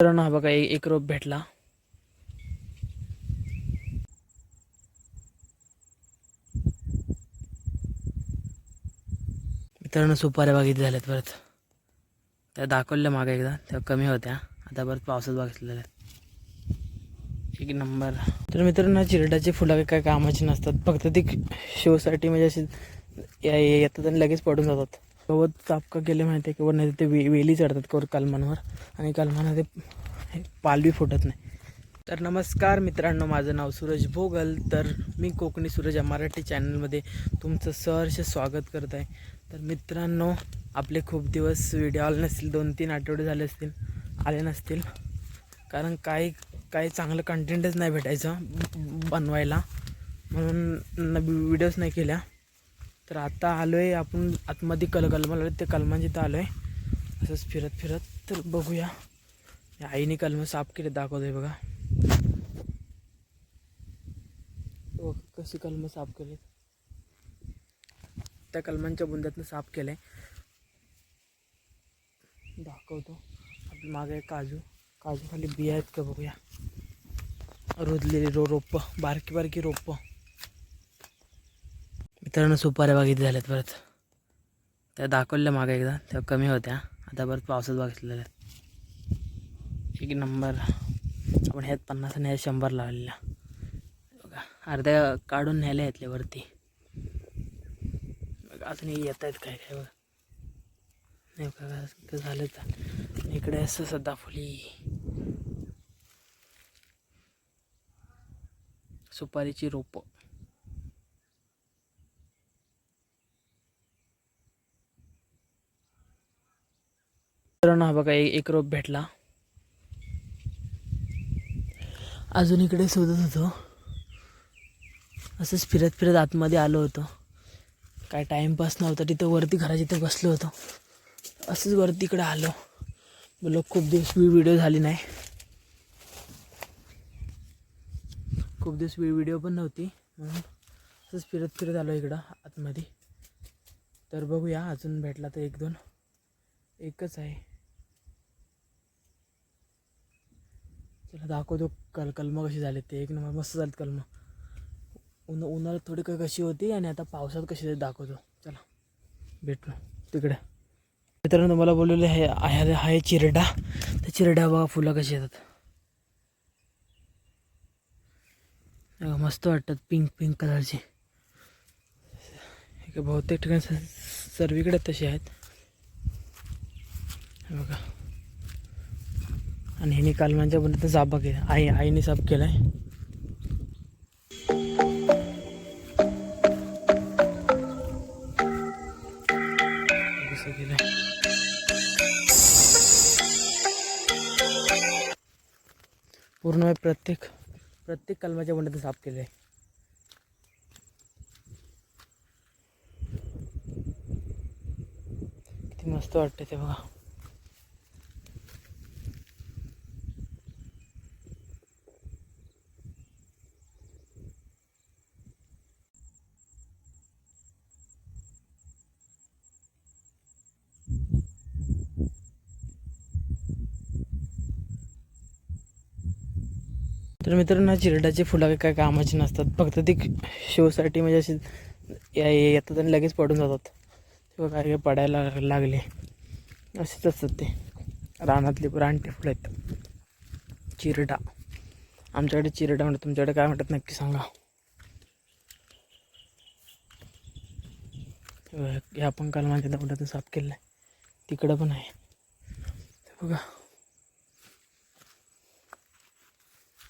मित्रांनो हा बघा एक रोप भेटला. मित्रांनो सुपाऱ्या बघितल्या झाल्यात परत. त्या दाखवल्या मागे एकदा तेव्हा कमी होत्या. आता परत पावसात बघितलेल्या एक नंबर. तर मित्रांनो चिरडाची फुलं काही काय कामाची नसतात. फक्त ती शोसाठी म्हणजे अशी येतात आणि लगेच पडून जातात. गवत चापका केले माहिती आहे किंवा नाही ते वे वेली चढतात कवर कलमांवर आणि कलमांना ते पालवी फुटत नाही. तर नमस्कार मित्रांनो माझं नाव सूरज भोगल. तर मी कोकणी सूरज या मराठी चॅनलमध्ये तुमचं सहर्ष स्वागत करत आहे. तर मित्रांनो आपले खूप दिवस व्हिडिओ आले नसतील दोन तीन आठवडे झाले असतील आले नसतील. कारण काही काही चांगलं कंटेंटच नाही भेटायचं बनवायला. म्हणून व्हिडिओज नाही केल्या. तर आता आलो आहे आपण आतमध्ये कल कलमाला ते कलमांची तर आलो आहे असंच फिरत फिरत तर बघूया. या आईने कलम साफ केले दाखवतोय बघा. कशी कलम साफ केली. त्या कलमांच्या बुंद्यातनं साफ केलंय. दाखवतो. आपली मागे काजू काजू खाली बिया आहेत का बघूया. रुजलेली रो रोपं बारकी बारकी रोपं. मित्रांनो सुपाऱ्या बागित झाल्यात परत. त्या दाखवल्या मागे एकदा तेव्हा कमी होत्या. आता परत पावसात बघितलेल्या आहेत. एक नंबर. आपण ह्यात पन्नास आणि ह्यात शंभर लावलेला बघा अर्ध्या काढून न्यायला येतले वरती. बघा अजून येत आहेत काय काय बघा. नाही बघा झालं. इकडे असं सदाफुली सुपारीची रोपं. मित्रांनो हा बघा एक रोप भेटला. अजून इकडे शोधत होतो. असंच फिरत फिरत आतमध्ये आलो होतो. काय टाईमपास नव्हता तिथं वरती घराच्या इथं बसलो होतो. असंच वरती इकडे आलो. बोललो खूप दिवस व्हिडिओ झाली नाही. खूप दिवस व्हिडिओ पण नव्हती. म्हणून असंच फिरत फिरत आलो इकडं आतमध्ये. तर बघूया अजून भेटला तर एक दोन. एकच आहे. चला दाखवतो कल कलमं कशी झाले ते. एक नंबर मस्त झालेत कलमं. उन उन्हाळ्यात थोडी काही कशी होती आणि आता पावसात कशी दाखवतो. चला भेटलो. तिकडे. मित्रांनो तुम्हाला बोललेले आहे आहे आहे चिरडा. त्या चिरडा बघा फुलं कशी येतात. मस्त वाटतात पिंक पिंक कलरचे हे काय बहुतेक ठिकाणी स- सर्वीकडे तसे आहेत. बघा. आणि ह्याने कालमांच्या पण साफा केला. आई आईने साफ केलाय. पूर्ण प्रत्येक प्रत्येक कलमाच्या बंडात साफ केलंय. किती मस्त वाटतं ते बघा. तर मित्रांनो चिरडाची फुलं काही काय कामाची नसतात. फक्त ती शोसाठी म्हणजे अशी येतात आणि लगेच पडून जातात. तेव्हा काय काय पडायला लागले. असेच असतात ते. रानातली रानटी फुलं आहेत. चिरडा. आमच्याकडे चिरडा म्हणतात. तुमच्याकडे काय म्हणतात नक्की सांगा. ह्या आपण काल माझ्या दगडातून साफ केलं आहे तिकडं पण आहे. बघा.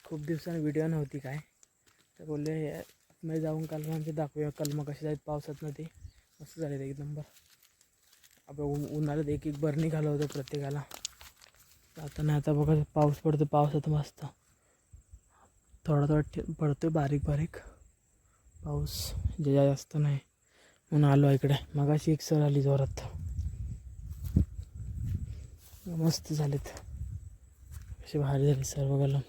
खूप दिवसांनी व्हिडिओ नव्हती काय. तर बोलले मी जाऊन कलमांचे म्हणजे दाखवूया कलमं कशी आहेत पावसात ना ते मस्त झाले एक नंबर आपण उन्हाळ्यात एक एक बरणी घालवतो होतं प्रत्येकाला. आता नाही आता बघा पाऊस पडतो पावसात मस्त. थोडा थोडा पडतो आहे बारीक बारीक. पाऊस जे जास्त नाही. म्हणून आलो इकडे. मगाशी एक सर आली जोरात. मस्त झालेत. कसे भारी झाले सर्व कलम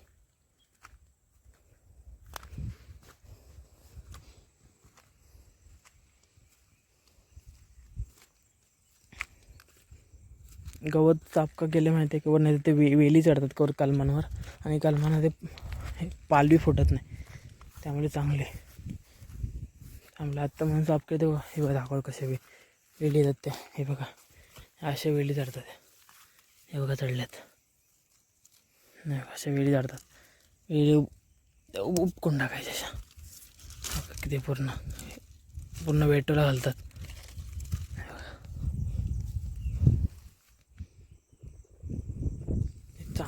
गवत चापका का केले माहिती आहे किंवा नाही तर ते वे वेली चढतात कवर कलमांवर आणि कलमांना ते पालवी फुटत नाही त्यामुळे चांगले चांगलं आत्ता म्हणून चापके ते हे बघा दाखव कसे वे वेली येतात त्या हे बघा अशा वेली चढतात हे बघा चढल्यात नाही अशा वेळी चढतात वेळी उपकून टाकायच्या अशा किती पूर्ण पूर्ण वेटोला घालतात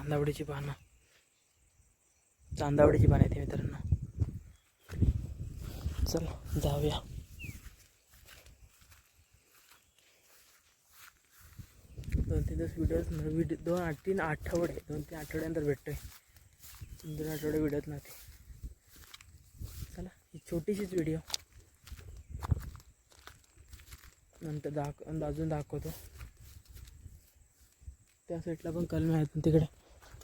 चांदावडीची पानं. चांदावडीची पानं येते मित्रांनो. चला जाऊया. दोन तीन दिवस व्हिडिओज व्हिडिओ दोन आठ तीन आठवडे. दोन तीन आठवड्यानंतर भेटतोय. तीन दोन आठवडे व्हिडिओत नव्हते चला ही छोटीशीच व्हिडिओ नंतर दाख अजून दाखवतो. त्या साईडला पण कलमे आहेत पण तिकडे.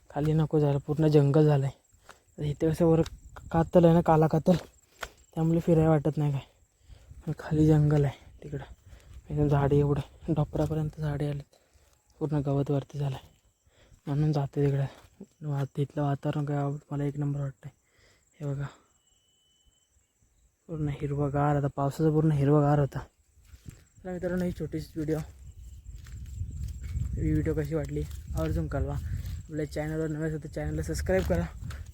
खाली नको झालं पूर्ण जंगल झालं आहे इथे कसं वर कातल आहे ना काला कातल. त्यामुळे फिरायला वाटत नाही काय. खाली जंगल आहे तिकडं. एकदम झाडे एवढं. डोपरापर्यंत झाडे आले पूर्ण गवत वरती झालं आहे म्हणून जाते तिकडं. वा तिथलं वातावरण काय मला एक नंबर वाटतं हे बघा. पूर्ण हिरवगार आता पावसाचा पूर्ण हिरवगार होता. तर मित्रांनो ही छोटीशी व्हिडिओ ही व्हिडिओ कशी वाटली? आवर्जून कळवा. आपल्या चॅनलवर नव्हे असेल तर चॅनलला सबस्क्राईब करा.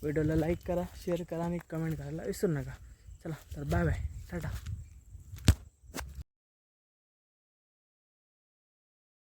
व्हिडिओला लाईक करा शेअर करा आणि कमेंट करायला विसरू नका. चला तर बाय बाय टाटा